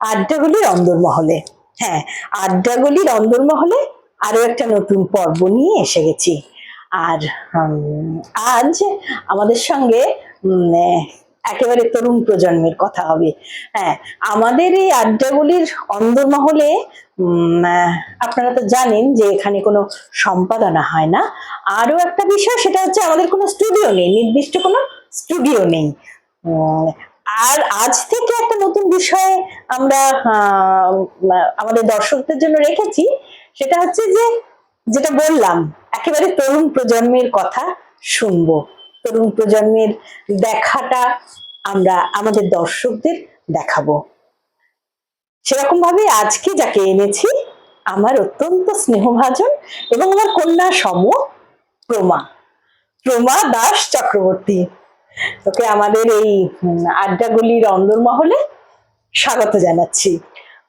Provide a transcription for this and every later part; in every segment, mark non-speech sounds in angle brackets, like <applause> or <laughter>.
আড্ডাগুলির অন্দরমহলে। হ্যাঁ আড্ডাগুলির অন্দরমহলে আরও একটা নতুন পর্ব নিয়ে এসে গেছি। আর আজ আমাদের সঙ্গে একেবারে তরুণ প্রজন্মের কথা হবে। হ্যাঁ আমাদের এই আড্ডাগুলির অন্দরমহলে আপনারা তো জানেন যে এখানে কোনো সম্পাদনা হয় না। আরও একটা বিষয়, সেটা হচ্ছে আমাদের কোনো স্টুডিও নেই, নির্দিষ্ট কোনো স্টুডিও নেই। আর আজ থেকে একটা নতুন বিষয় আমরা আমাদের দর্শকদের জন্য রেখেছি। সেটা হচ্ছে যে, যেটা বললাম, একেবারে তরুণ প্রজন্মের কথা শুনব। তরুণ প্রজন্মের দেখাটা আমরা আমাদের দর্শকদের দেখাবো। সেরকম ভাবে আজকে যাকে এনেছি, আমার অত্যন্ত স্নেহভাজন এবং আমার কন্যা সম প্রমা প্রমা দাস চক্রবর্তী। তোকে আমাদের এই আড্ডাগুলির অন্দরমহলে স্বাগত জানাচ্ছি।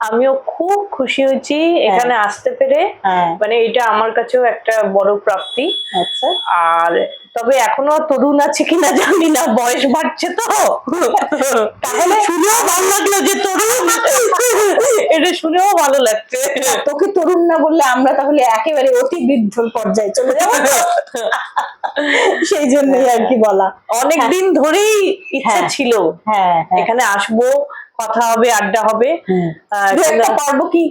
আমিও খুব খুশি হয়েছি এখানে আসতে পেরে। হ্যাঁ। মানে এটা আমার কাছেও একটা বড় প্রাপ্তি। আচ্ছা। আর তবে এখনও তরুণ আছে কিনা জানি না বয়স বাড়ছে তো। তাহলে শুনেও ভালো লাগল যে তরুণ। এটা শুনেও ভালো লাগছে। তোকে তরুণ না বললে আমরা তাহলে একেবারে অতি বৃদ্ধ পর্যায়ে চলে যাব। সেই জন্যই আর কি বলা। অনেক দিন ধরেই ইচ্ছা হ্যাঁ। ছিল। হ্যাঁ হ্যাঁ। এখানে আসব। কথা হবে আড্ডা হবে। কিন্তু- পর্ব কি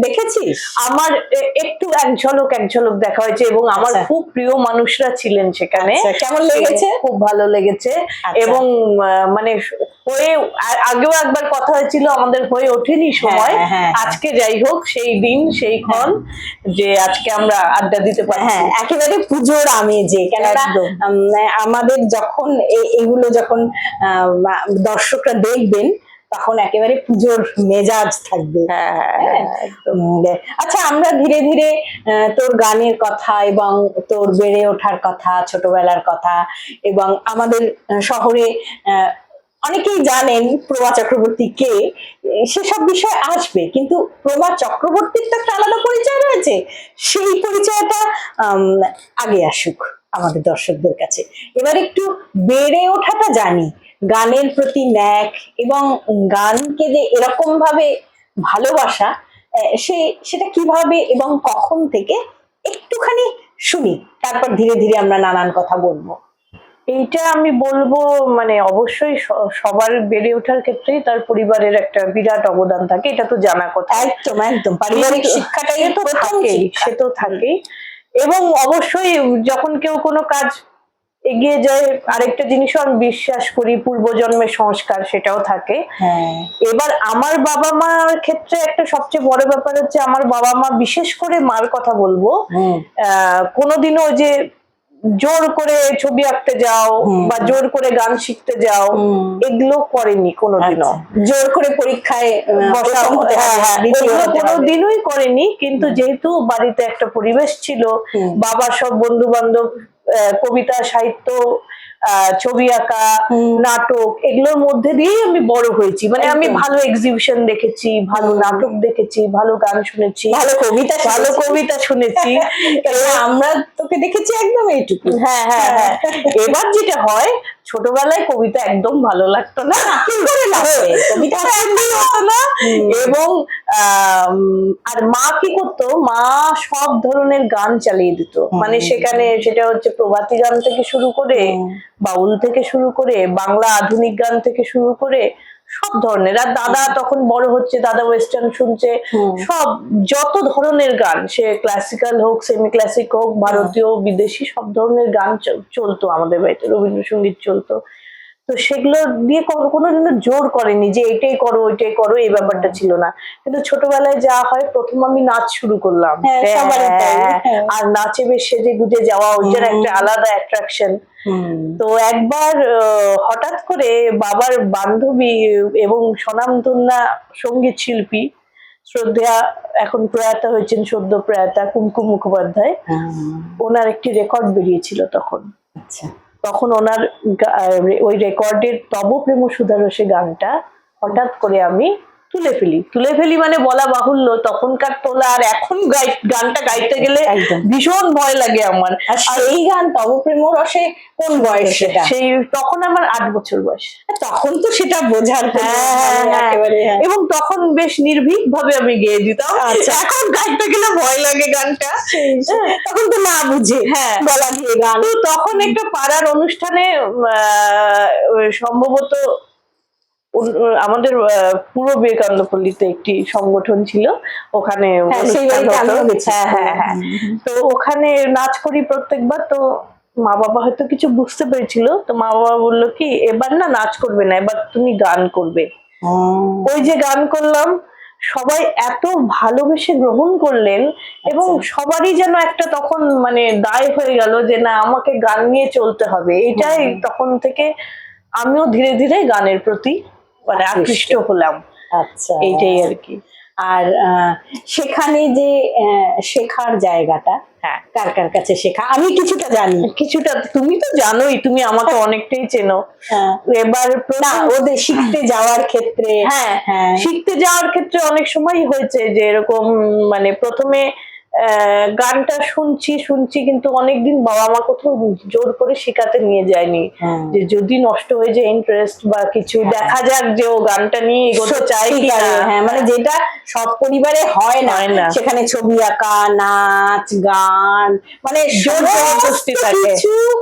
দেখেছিস? আমার একটু এক ঝলক এক ঝলক দেখা হয়েছে এবং আমার আচ্ছা। খুব প্রিয় মানুষরা ছিলেন সেখানে। আচ্ছা, কেমন লেগেছে? খুব ভালো লেগেছে। আচ্ছা। এবং মানে হয়ে আগেও একবার কথা হয়েছিল আমাদের হয়ে ওঠেনি সময়। হ্যাঁ, হ্যাঁ, হ্যাঁ। আজকে যাই হোক সেই দিন সেই ক্ষণ যে আজকে আমরা আড্ডা দিতে পারি হ্যাঁ একেবারে পুজোর আমেজে। কেননা আমাদের যখন এগুলো যখন আহ, দর্শকরা দেখবেন তখন একেবারে পুজোর মেজাজ থাকবে। হ্যাঁ, হ্যাঁ। উম, আচ্ছা আমরা ধীরে ধীরে তোর গানের কথা এবং তোর বেড়ে ওঠার কথা ছোটবেলার কথা এবং আমাদের শহরে অনেকেই জানেন প্রভা চক্রবর্তী কে সেসব বিষয় আসবে কিন্তু প্রভা চক্রবর্তীর তো একটা আলাদা পরিচয় রয়েছে। সেই পরিচয়টা উম, আগে আসুক আমাদের দর্শকদের কাছে। এবার একটু বেড়ে ওঠাটা জানি। গানের প্রতি ন্যাক এবং গানকে যে এরকম ভাবে ভালোবাসা সে সেটা কীভাবে এবং কখন থেকে একটুখানি শুনি তারপর ধীরে ধীরে আমরা নানান কথা বলব। এইটা আমি বলব মানে অবশ্যই সবার বেড়ে ওঠার ক্ষেত্রেই তার পরিবারের একটা বিরাট অবদান থাকে এটা তো জানা কথা। একদম একদম। পারিবারিক শিক্ষাটাই তো থাকেই। সে তো থাকেই। এবং অবশ্যই যখন কেউ কোনো কাজ এগিয়ে যায়। আরেকটা জিনিসও আমি বিশ্বাস করি পূর্বজন্মের সংস্কার সেটাও থাকে। হ্যাঁ। এবার আমার বাবা মার ক্ষেত্রে একটা সবচেয়ে বড় ব্যাপার হচ্ছে আমার বাবা মা বিশেষ করে মার কথা বলব। আহ, কোনোদিনও ওই যে জোর করে ছবি আঁকতে যাও বা জোর করে গান শিখতে যাও এগুলো করেনি কোনোদিনও। আচ্ছা। জোর করে পরীক্ষায় হ্যাঁ, হ্যাঁ। কোনোদিনই করেনি কিন্তু যেহেতু বাড়িতে একটা পরিবেশ ছিল। বাবার সব বন্ধু বান্ধব কবিতা সাহিত্য ছবি আঁকা নাটক এগুলোর মধ্যে দিয়েই আমি বড় হয়েছি। মানে আমি ভালো এক্সিবিশন দেখেছি ভালো নাটক দেখেছি ভালো গান শুনেছি ভালো কবিতা ভালো কবিতা শুনেছি। <laughs> আমরা তোকে দেখেছি একদম এইটুকু। হ্যাঁ হ্যাঁ হ্যাঁ। <laughs> এবার যেটা হয় ছোটবেলায় কবিতা একদম ভালো লাগতো না? কবিতা এবং আর মা কি করতো? মা সব ধরনের গান চালিয়ে দিত। মানে সেখানে সেটা হচ্ছে প্রভাতী গান থেকে শুরু করে। বাউল থেকে শুরু করে বাংলা আধুনিক গান থেকে শুরু করে সব ধরনের। আর দাদা তখন বড় হচ্ছে দাদা ওয়েস্টার্ন শুনছে সব যত ধরনের গান সে ক্লাসিক্যাল হোক সেমি ক্লাসিক হোক ভারতীয় বিদেশি সব ধরনের গান চলতো আমাদের বাড়িতে রবীন্দ্রসঙ্গীত চলতো। তো সেগুলো দিয়ে কোনো কোনোদিনও জোর করেনি যে এটাই করো ওইটাই করো এই ব্যাপারটা ছিল না। কিন্তু ছোটবেলায় যা হয় প্রথম আমি নাচ শুরু করলাম। হ্যাঁ, হ্যাঁ, হ্যাঁ। আর নাচে বেশ সেজে গুজে যাওয়া ওইটার একটা আলাদা অ্যাট্রাকশন তো একবার হঠাৎ করে বাবার বান্ধবী এবং স্বনামধন্যা সংগীত শিল্পী শ্রদ্ধা এখন প্রয়াত হয়েছেন সদ্য প্রয়াতা কুমকুম মুখোপাধ্যায়। ওনার একটি রেকর্ড বেরিয়েছিল তখন। আচ্ছা। তখন ওনার ওই রেকর্ডের তব প্রেম সুধারসে গানটা হঠাৎ করে আমি তুলে ফেলি তুলে ফেলি মানে বলা বাহুল্য তখনকার তোলা আর এখন গানটা গাইতে গেলে। ভীষণ ভয় লাগে আমার আর এই গান তব প্রেম রসে কোন বয়স সেটা সেই তখন আমার আট বছর বয়স তখন তো সেটা বোঝার হ্যাঁ, মানে হ্যাঁ। হ্যাঁ। এবং তখন বেশ নির্ভীক ভাবে আমি গেয়ে দিতাম আচ্ছা। এখন গাইতে গেলে ভয় লাগে গানটা তখন তো না বুঝে হ্যাঁ। গলা দিয়ে গান তো তখন একটা পাড়ার অনুষ্ঠানে আহ, সম্ভবত আমাদের পূর্ব বিবেকানন্দ পল্লীতে একটি সংগঠন ছিল। ওখানে হ্যাঁ। হ্যাঁ হ্যাঁ হ্যাঁ। তো ওখানে নাচ করি প্রত্যেকবার তো মা বাবা হয়তো কিছু বুঝতে পেরেছিল। তো মা বাবা বলল কি এবার না নাচ করবে না এবার তুমি গান করবে। ওই যে গান করলাম সবাই এত ভালোবেসে গ্রহণ করলেন এবং সবারই যেন একটা তখন মানে দায় হয়ে গেল যে না আমাকে গান নিয়ে চলতে হবে। এটাই তখন থেকে আমিও ধীরে ধীরে গানের প্রতি মানে আকৃষ্ট। হলাম। আচ্ছা। এইটাই আর কি। আর সেখানে যে শেখার জায়গাটা হ্যাঁ। কার কার কাছে শেখা? আমি কিছুটা জানি। কিছুটা তুমি তো জানোই তুমি আমাকে অনেকটাই চেনো। হ্যাঁ। এবার না ওদের শিখতে যাওয়ার ক্ষেত্রে হ্যাঁ। হ্যাঁ। শিখতে যাওয়ার ক্ষেত্রে অনেক সময় হয়েছে যে এরকম মানে প্রথমে গানটা শুনছি শুনছি কিন্তু অনেকদিন বাবা মা কোথাও জোর করে শেখাতে নিয়ে যায়নি। যে যদি নষ্ট হয়ে যায় ইন্টারেস্ট বা কিছু দেখা যাক যে ও গানটা নিয়ে এগোতে কি হ্যাঁ মানে যেটা সব পরিবারে হয় না। সেখানে ছবি আঁকা নাচ গান মানে জোর জবরদস্তি থাকে।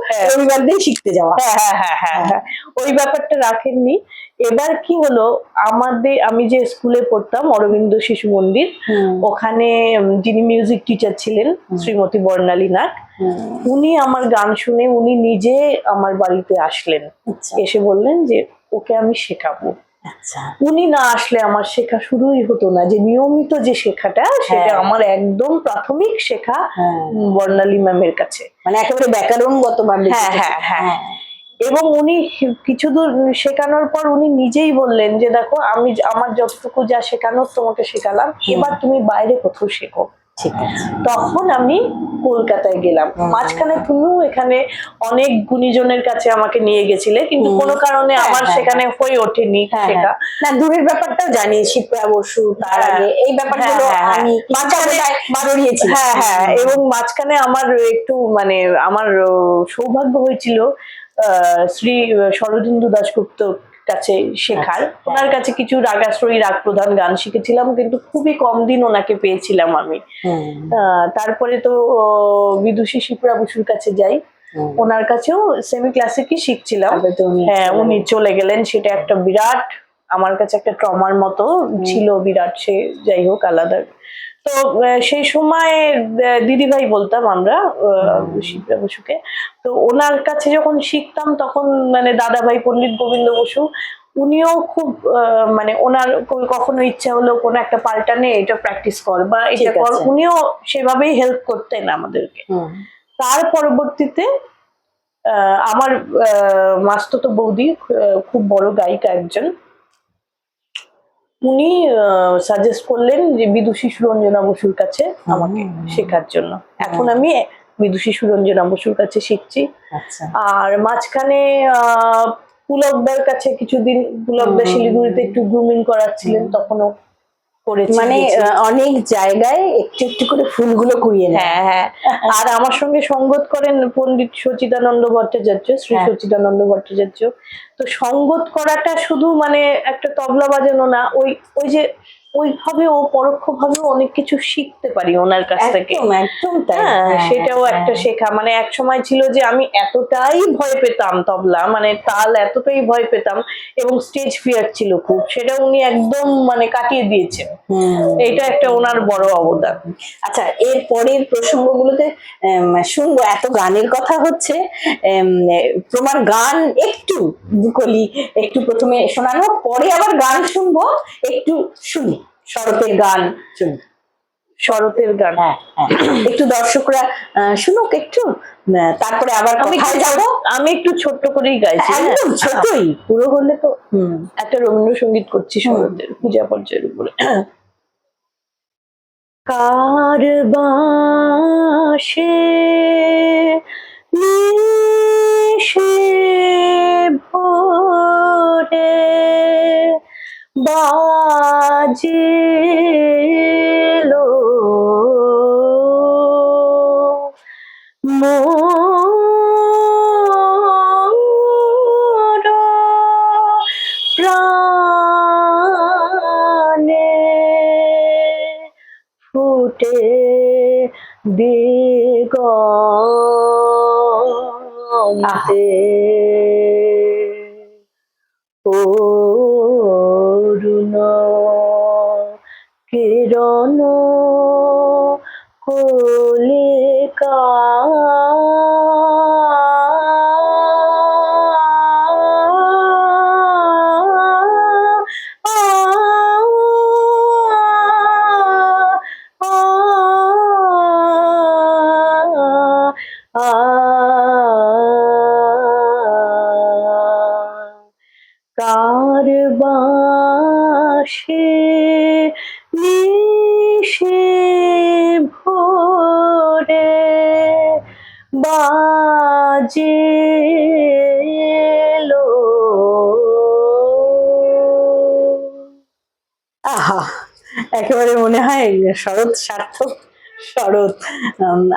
হ্যাঁ। পরিবার দিয়ে শিখতে যাওয়া। হ্যাঁ হ্যাঁ হ্যাঁ হ্যাঁ হ্যাঁ। ওই ব্যাপারটা রাখেননি। এবার কি হলো? আমাদের আমি যে স্কুলে পড়তাম অরবিন্দ শিশু মন্দির ওখানে যিনি মিউজিক টিচার ছিলেন শ্রীমতী বর্ণালী নাগ উনি আমার গান শুনে উনি নিজে আমার বাড়িতে আসলেন। আচ্ছা। এসে বললেন যে ওকে আমি শেখাবো। আচ্ছা। উনি না আসলে আমার শেখা শুরুই হতো না যে নিয়মিত যে শেখাটা সেটা হ্যাঁ। আমার একদম প্রাথমিক শেখা হ্যাঁ। বর্ণালী ম্যামের কাছে। মানে একেবারে ব্যাকরণগত ভাবে হ্যাঁ, হ্যাঁ, হ্যাঁ। এবং উনি কিছু দূর শেখানোর পর উনি নিজেই বললেন যে দেখো আমি আমার যতটুকু যা শেখানোর তোমাকে শেখালাম। এবার তুমি বাইরে কোথাও শেখো। তখন আমি কলকাতায় গেলাম। মাঝখানে তুমিও এখানে অনেক গুণীজনের কাছে আমাকে নিয়ে গেছিলে কিন্তু কোনো কারণে হ্যাঁ, আমার হ্যাঁ, সেখানে হয়ে। ওঠেনি হ্যাঁ, শেখা হ্যাঁ। না দূরের ব্যাপারটাও জানি শিপ্রা বসু তার। আগে। এই ব্যাপারগুলো হ্যাঁ, হ্যাঁ, আমি হ্যাঁ। মাঝখানে- মাঝখানে হ্যাঁ হ্যাঁ। এবং মাঝখানে আমার একটু মানে আমার সৌভাগ্য হয়েছিল শ্রী শরদিন্দু দাশগুপ্ত কাছে শেখার। আচ্ছা, ওনার কাছে কিছু রাগাশ্রয়ী রাগ প্রধান গান শিখেছিলাম কিন্তু খুবই কম দিন ওনাকে পেয়েছিলাম আমি। আহ, তারপরে তো বিদুষী শিপ্রা বসুর কাছে যাই। ওনার কাছেও সেমি ক্লাসিকই শিখছিলাম হ্যাঁ উনি চলে গেলেন। সেটা একটা বিরাট আমার কাছে একটা ট্রমার মতো ছিল বিরাট সে যাই হোক আলাদা তো সেই সময় দিদি ভাই বলতাম আমরা শিবরা বসুকে। তো ওনার কাছে যখন শিখতাম তখন মানে দাদা ভাই পণ্ডিত গোবিন্দ বসু উনিও খুব মানে ওনার কখনো ইচ্ছা হলো কোনো একটা পাল্টানে এটা প্র্যাকটিস কর বা এটা কর। উনিও সেভাবেই হেল্প করতেন আমাদেরকে। তার পরবর্তীতে আহ, আমার আহ, মাস্তুতো বৌদি খুব বড় গায়িকা একজন। উনি সাজেস্ট করলেন যে বিদুষী সুরঞ্জনা বসুর কাছে আমাকে শেখার জন্য। এখন আমি বিদুষী সুরঞ্জনা বসুর কাছে শিখছি। আচ্ছা। আর মাঝখানে আহ, পুলকদার কাছে কিছুদিন পুলকদা শিলিগুড়িতে একটু গ্রুমিং করাচ্ছিলেন তখনও করেছি মানে অনেক জায়গায় একটু একটু করে ফুলগুলো কুড়িয়ে হ্যাঁ হ্যাঁ। <laughs> আর আমার সঙ্গে সঙ্গত করেন পণ্ডিত সচিদানন্দ ভট্টাচার্য শ্রী হ্যাঁ। সচিদানন্দ ভট্টাচার্য। তো সঙ্গত করাটা শুধু মানে একটা তবলা বাজানো না ওই ওই যে ওইভাবে ও পরোক্ষভাবে অনেক কিছু শিখতে পারি ওনার কাছ থেকে। একদম তাই। হ্যাঁ হ্যাঁ, সেটাও হ্যাঁ, একটা শেখা। মানে এক সময় ছিল যে আমি এতটাই ভয় পেতাম তবলা মানে তাল এতটাই ভয় পেতাম এবং স্টেজ ফিয়ার ছিল খুব সেটা উনি একদম মানে কাটিয়ে দিয়েছেন। এটা একটা ওনার বড় অবদান। আচ্ছা এর পরের প্রসঙ্গগুলোতে শুনব এত গানের কথা হচ্ছে তোমার গান একটু দুকলি একটু প্রথমে শোনানো পরে আবার গান শুনব একটু শুনি। শরতের গান। শরতের গান। হ্যাঁ হ্যাঁ। একটু দর্শকরা শুনুক একটু তারপরে আবার আমি কোথায় একটু যাব। আমি একটু ছোট্ট করেই গাইছি হ্যাঁ। একদম ছোটই। পুরো হলে তো একটা রবীন্দ্রসঙ্গীত করছি শরতের পূজা পর্যায়ের উপরে। কার বাঁশে নিশে ভোরে বাজিলো। মোর প্রাণে ফুটে দিগন্তে। অরুণ একেবারে মনে হয় শরৎ সার্থক, শরৎ।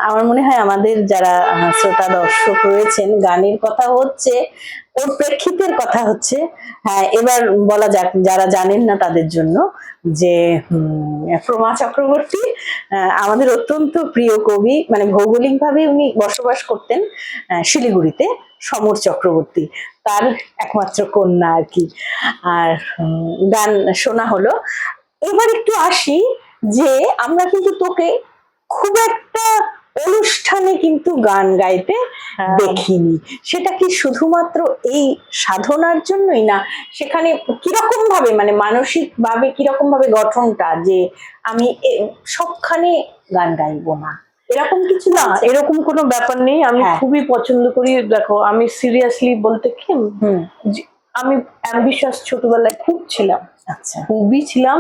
আমার মনে হয় আমাদের যারা শ্রোতা দর্শক রয়েছেন, গানের কথা হচ্ছে, ওর প্রেক্ষিতের কথা হচ্ছে হ্যাঁ এবার বলা যাক, যারা জানেন না তাদের জন্য যে প্রমা চক্রবর্তী আমাদের অত্যন্ত প্রিয় কবি মানে ভৌগোলিকভাবে উনি বসবাস করতেন শিলিগুড়িতে, সমর চক্রবর্তী, তার একমাত্র কন্যা আর কি। আর গান শোনা হলো এবার একটু আসি যে আমরা কিন্তু তোকে খুব একটা অনুষ্ঠানে কিন্তু গান গাইতে হ্যাঁ। দেখিনি। সেটা কি শুধুমাত্র এই সাধনার জন্যই না? সেখানে কীরকম ভাবে মানে মানসিক ভাবে কীরকম ভাবে গঠনটা যে আমি সবখানে গান গাইবো না? এরকম কিছু না এরকম কোনো ব্যাপার নেই। আমি হ্যাঁ। খুবই পছন্দ করি। দেখো আমি সিরিয়াসলি বলতে কি আমি অ্যাম্বিশাস ছোটবেলায় খুব ছিলাম। আচ্ছা। খুবই ছিলাম।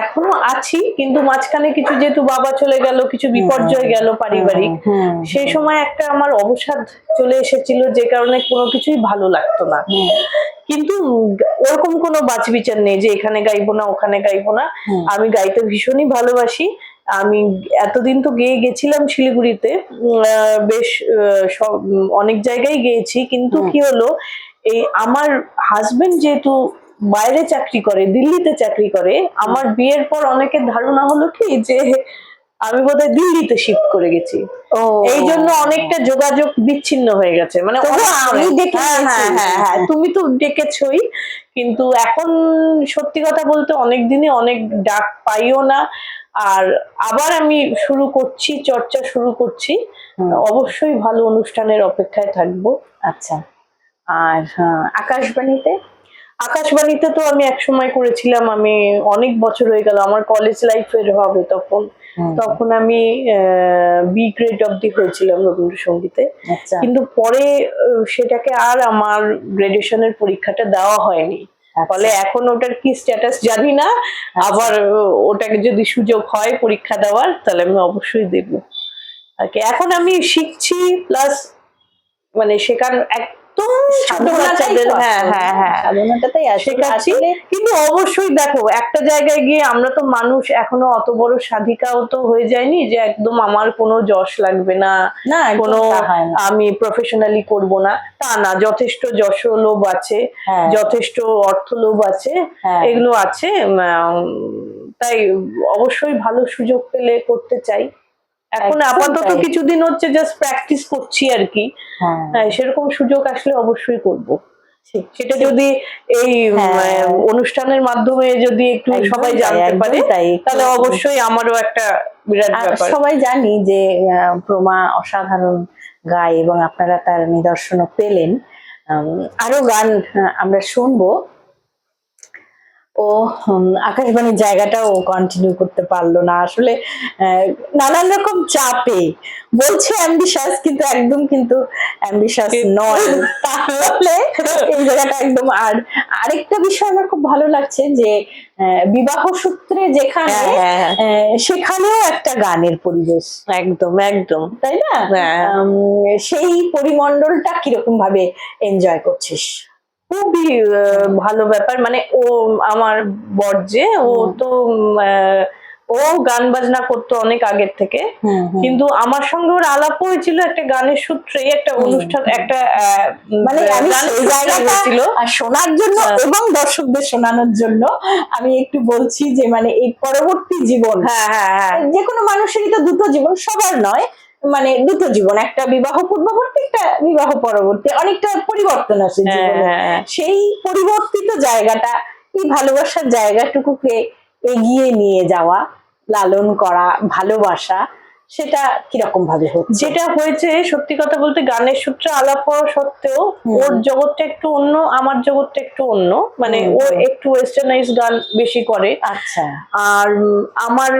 এখনও আছি কিন্তু মাঝখানে কিছু যেহেতু বাবা চলে গেল কিছু বিপর্যয় গেল পারিবারিক সেই সময় একটা আমার অবসাদ চলে এসেছিল যে কারণে কোনো কিছুই ভালো লাগতো না। কিন্তু ওরকম কোনো বাছবিচার নেই যে এখানে গাইবো না ওখানে গাইবো না। আমি গাইতে ভীষণই ভালোবাসি। আমি এতদিন তো গেয়ে গেছিলাম শিলিগুড়িতে বেশ অনেক জায়গায় গিয়েছি কিন্তু কি হলো এই আমার হাজবেন্ড যেহেতু বাইরে চাকরি করে দিল্লিতে চাকরি করে আমার বিয়ের পর অনেকের ধারণা হলো কি যে আমি বোধহয় দিল্লিতে শিফট করে গেছি। এই জন্য অনেকটা যোগাযোগ বিচ্ছিন্ন হয়ে গেছে। মানে আমি ডেকে হ্যাঁ, হ্যাঁ, হ্যাঁ, হ্যাঁ, তুমি তো ডেকেছই কিন্তু এখন সত্যি কথা বলতে অনেক দিনে অনেক ডাক পাইও না। আর আবার আমি শুরু করছি চর্চা শুরু করছি। অবশ্যই ভালো অনুষ্ঠানের অপেক্ষায় থাকব। আচ্ছা। আর আকাশবাণীতে? আকাশবাণীতে তো আমি এক সময় করেছিলাম আমি অনেক বছর হয়ে গেল আমার কলেজ লাইফের হবে তখন। তখন আমি বি গ্রেড অব্দি হয়েছিলাম রবীন্দ্রসঙ্গীতে। আচ্ছা। কিন্তু পরে সেটাকে আর আমার গ্রাজুয়েশনের পরীক্ষাটা দেওয়া হয়নি। আচ্ছা। ফলে এখন ওটার কি স্ট্যাটাস জানি না। আবার ওটাকে যদি সুযোগ হয় পরীক্ষা দেওয়ার তাহলে আমি অবশ্যই দেব। এখন আমি শিখছি প্লাস মানে শেখার একদম বাচ্চাদের হ্যাঁ হ্যাঁ হ্যাঁ সাধনাটাতেই আসলে কিন্তু অবশ্যই দেখো একটা জায়গায় গিয়ে আমরা তো মানুষ এখনও অত বড় সাধিকাও তো হয়ে যায়নি যে একদম আমার কোনো যশ লাগবে না না কোনো। আমি প্রফেশনালি করব না তা না যথেষ্ট যশ লোভ আছে। যথেষ্ট অর্থ লোভ আছে। এগুলো আছে তাই অবশ্যই ভালো সুযোগ পেলে করতে চাই এখন আপাতত কিছুদিন হচ্ছে জাস্ট প্র্যাকটিস করছি আর কি। হ্যাঁ, হ্যাঁ সেরকম সুযোগ আসলে অবশ্যই করব। সেটা যদি এই হ্যাঁ। আহ, অনুষ্ঠানের মাধ্যমে যদি একটু সবাই জানতে পারে তাই। তাহলে অবশ্যই আমারও একটা বিরাট ব্যাপার। সবাই জানি যে প্রমা অসাধারণ গায় এবং আপনারা তার নিদর্শনও পেলেন। আরও গান আমরা শুনব। ও আকাশবাণীর জায়গাটাও কন্টিনিউ করতে পারল না। আসলে নানান রকম চাপে। বলছে অ্যাম্বিশাস কিন্তু একদম কিন্তু অ্যাম্বিশাস নয়। তাহলে এই জায়গাটা একদম আর আরেকটা বিষয় আমার খুব ভালো লাগছে যে আহ, বিবাহ সূত্রে যেখানে হ্যাঁ, হ্যাঁ, হ্যাঁ। সেখানেও একটা গানের পরিবেশ। একদম একদম। তাই না? সেই পরিমণ্ডলটা কীরকম ভাবে এনজয় করছিস? খুবই ভালো ব্যাপার মানে ও আমার বর যে ও তো ও গান বাজনা করতো অনেক আগের থেকে। কিন্তু আমার সঙ্গে ওর আলাপ হয়েছিল একটা গানের সূত্রে একটা অনুষ্ঠান একটা মানে আমি। আর শোনার জন্য হ্যাঁ। এবং দর্শকদের শোনানোর জন্য আমি একটু বলছি যে মানে এই পরবর্তী জীবন হ্যাঁ হ্যাঁ হ্যাঁ যে কোনো মানুষেরই তো দুটো জীবন সবার নয় মানে দুটো জীবন একটা বিবাহ পূর্ববর্তী একটা বিবাহ পরবর্তী অনেকটা পরিবর্তন আছে হ্যাঁ, হ্যাঁ। সেই পরিবর্তিত জায়গাটা এই ভালোবাসার জায়গাটুকুকে এগিয়ে নিয়ে যাওয়া লালন করা ভালোবাসা সেটা কীরকম ভাবে হচ্ছে? যেটা হয়েছে সত্যি কথা বলতে গানের সূত্রে আলাপ হওয়া সত্ত্বেও ওর জগৎটা একটু অন্য আমার জগৎটা একটু অন্য। মানে ও একটু ওয়েস্টার্নাইজ গান বেশি করে। আচ্ছা। আর আমার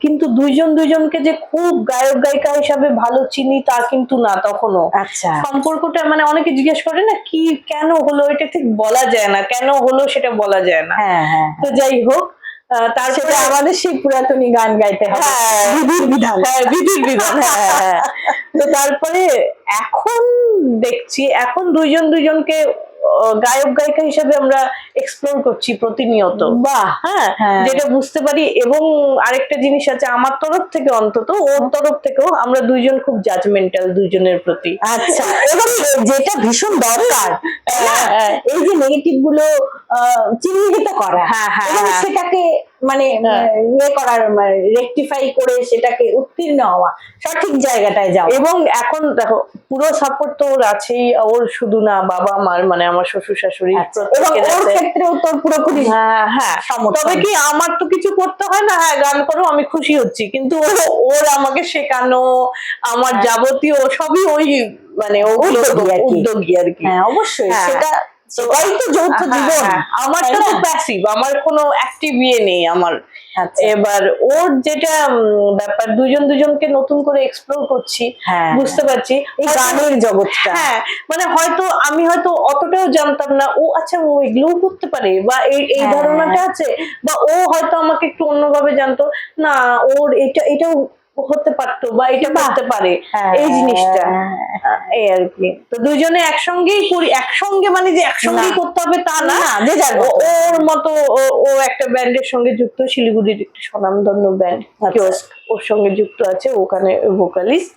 কিন্তু দুইজন দুইজনকে যে খুব গায়ক গায়িকা হিসাবে ভালো চিনি তা কিন্তু না তখনও। আচ্ছা। সম্পর্কটা মানে অনেকে জিজ্ঞেস করে না কি কেন হলো? এটা ঠিক বলা যায় না। কেন হলো সেটা বলা যায় না? হ্যাঁ হ্যাঁ। তো যাই হোক সেটা আমাদের সেই পুরাতনী গান গাইতে হবে। হ্যাঁ, বিধির বিধান। হ্যাঁ বিধির বিধান হ্যাঁ। তো তারপরে এখন দেখছি এখন দুইজন দুইজনকে গায়ক গায়িকা হিসেবে আমরা এক্সপ্লোর করছি প্রতিনিয়ত বা হ্যাঁ হ্যাঁ। যেটা বুঝতে পারি এবং আরেকটা জিনিস আছে আমার তরফ থেকে অন্তত ওর তরফ থেকেও আমরা দুইজন খুব জাজমেন্টাল দুইজনের প্রতি আচ্ছা এবং যেটা ভীষণ দরকার না? হ্যাঁ। এই যে নেগেটিভগুলো চিহ্নিত করা হ্যাঁ, হ্যাঁ, হ্যাঁ। সেটাকে মানে হ্যাঁ। ইয়ে করার রেকটিফাই করে সেটাকে উত্তীর্ণ হওয়া সঠিক জায়গাটায় যাওয়া এবং এখন দেখো পুরো সাপোর্ট তো ওর আছেই ওর শুধু না বাবা মার মানে আমার শ্বশুর শাশুড়ি আচ্ছা, ক্ষেত্রেও তোর পুরোপুরি হ্যাঁ হ্যাঁ। তবে কি আমার তো কিছু করতে হয় না হ্যাঁ গান করো আমি খুশি হচ্ছি কিন্তু ওর আমাকে শেখানো আমার হ্যাঁ। যাবতীয় সবই ওই মানে ওগুলো উদ্যোগী আর কি। উদ্যোগী আর কি হ্যাঁ অবশ্যই হ্যাঁ। সেটা সেটাই তো যৌথ হ্যাঁ, জীবন। হ্যাঁ, তো প্যাসিভ আমার কোনো অ্যাক্টিভ ইয়ে নেই আমার। আচ্ছা। এবার ওর যেটা ব্যাপার দুজন দুজনকে নতুন করে এক্সপ্লোর করছি হ্যাঁ বুঝতে পারছি। এই গানের জগৎটা। হ্যাঁ মানে হয়তো আমি হয়তো অতটাও জানতাম না ও আচ্ছা ও এগুলোও করতে পারে বা এই এই হ্যাঁ। ধারণাটা আছে বা ও হয়তো আমাকে একটু অন্যভাবে জানতো না ওর এটা এটাও হতে পারতো বা এটা করতে পারে হ্যাঁ, এই জিনিসটা। এই আর কি। তো দুজনে একসঙ্গেই করি একসঙ্গে মানে যে একসঙ্গেই করতে হবে তা না। যে ওর মতো ও- ও একটা ব্যান্ডের সঙ্গে যুক্ত শিলিগুড়ির একটি স্বনামধন্য ব্যান্ড আচ্ছা। ওর সঙ্গে যুক্ত আছে ওখানে ভোকালিস্ট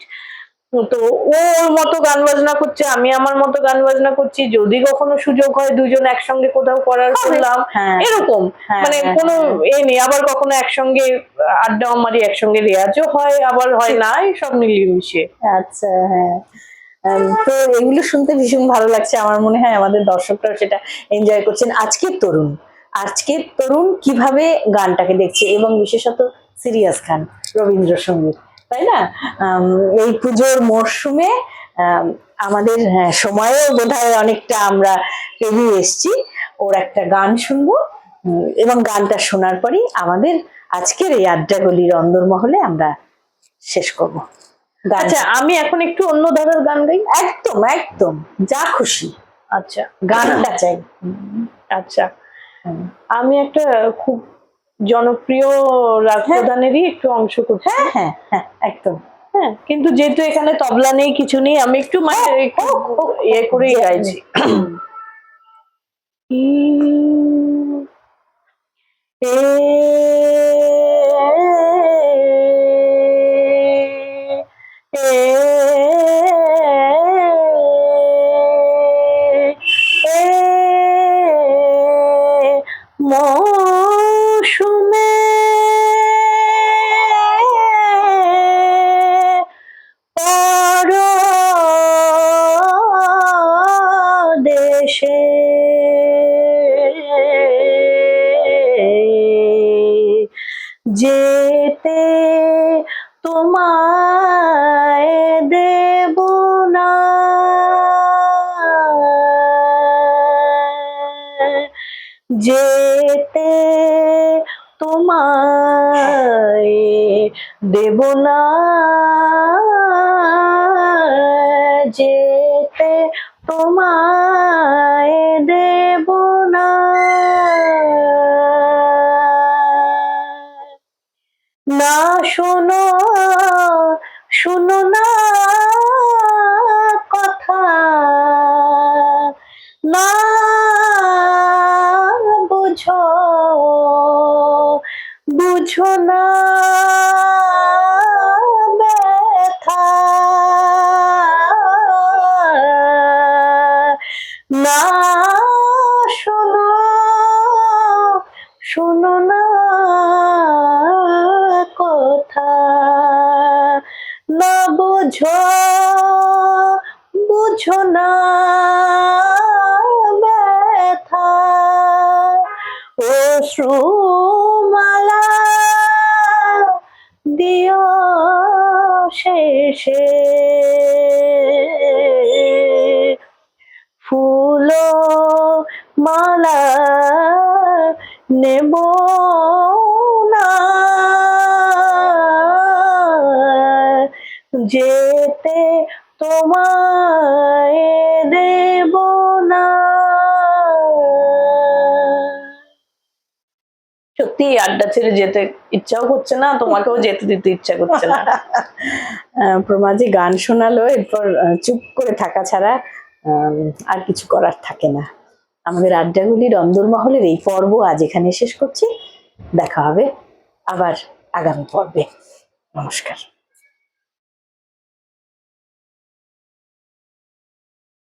তো ও ওর মতো গান বাজনা করছে আমি আমার মতো গান বাজনা করছি যদি কখনো সুযোগ হয় দুজন একসঙ্গে কোথাও করার। করলাম। হ্যাঁ। এরকম। হ্যাঁ, মানে হ্যাঁ, কোনো এ নেই আবার কখনো একসঙ্গে আড্ডাও মারি একসঙ্গে রেয়াজও হয় আবার হয় না সব মিলিয়ে মিশিয়ে আচ্ছা হ্যাঁ। তো এগুলো শুনতে ভীষণ ভালো লাগছে আমার মনে হয় আমাদের দর্শকরাও সেটা এনজয় করছেন। আজকের তরুণ আজকের তরুণ কীভাবে গানটাকে দেখছে এবং বিশেষত সিরিয়াস গান রবীন্দ্রসঙ্গীত। তাই না? এই পুজোর মরশুমে আমাদের হ্যাঁ, সময়েও বোধহয় অনেকটা আমরা পেরিয়ে এসছি। ওর একটা গান শুনব। এবং গানটা শোনার পরই আমাদের আজকের এই আড্ডাগলির অন্দরমহলে আমরা শেষ করব। আচ্ছা আমি এখন একটু অন্য ধরনের গান গাই? একদম একদম। যা খুশি। আচ্ছা। গানটা চাই। আচ্ছা। আমি একটা খুব জনপ্রিয় রাগ হ্যাঁ। একটু অংশ করছে। হ্যাঁ হ্যাঁ হ্যাঁ একদম। হ্যাঁ কিন্তু যেহেতু এখানে তবলা নেই কিছু নেই আমি একটু মানে একটু ইয়ে করেই গাইছি এ যেতে তোমায় দেব না। যেতে তোমায় দেব না। সত্যি, আড্ডা ছেড়ে যেতে ইচ্ছাও করছে না, তোমাকেও যেতে দিতে ইচ্ছা করছে না। প্রমাজি গান শোনালো, এরপর চুপ করে থাকা ছাড়া আর কিছু করার থাকে না। আমাদের আড্ডাগুলির অন্দরমহলের এই পর্ব আজ এখানে শেষ করছি। দেখা হবে আবার আগামী পর্বে। নমস্কার।